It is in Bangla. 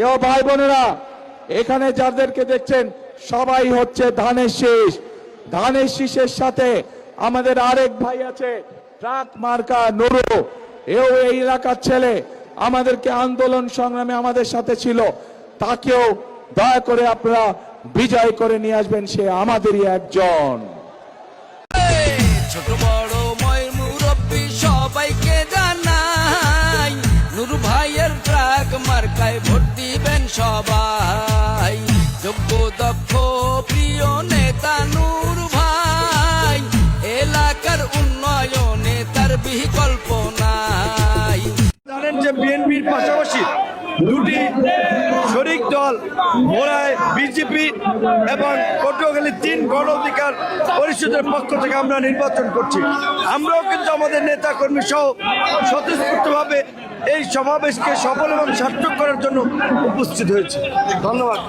প্রিয় ভাই বোনেরা, এখানে যাদেরকে দেখছেন, সবাই হচ্ছে ধানের শীষ। ধানের শীষের সাথে আমাদের আরেক ভাই আছে, ট্রাক মার্কা নুরু। এও এই এলাকার ছেলে, আমাদেরকে আন্দোলন সংগ্রামে আমাদের সাথে ছিল। তাকেও দয়া করে আপনারা বিজয় করে নিয়ে আসবেন, সে আমাদেরই একজন। ছোট ভাইয়ের ট্রাক, মার্কায় ভোট দিবেন সবাই। যোগ্য, দক্ষ, প্রিয় নেতা নূর ভাই। এলাকার উন্নয়নে তার বিকল্প নাই। জানেন যে বিএনপির পাশাপাশি দুটি শরিক দল মোড়ায় বিজেপি এবং পটুয়াখালী তিন গণ অধিকার পরিষদের পক্ষ থেকে আমরা নির্বাচন করছি। আমরাও কিন্তু আমাদের নেতা কর্মী সহ স্বতঃস্ফূর্তভাবে এই সমাবেশকে সফল এবং সার্থক করার জন্য উপস্থিত হয়েছে। ধন্যবাদ।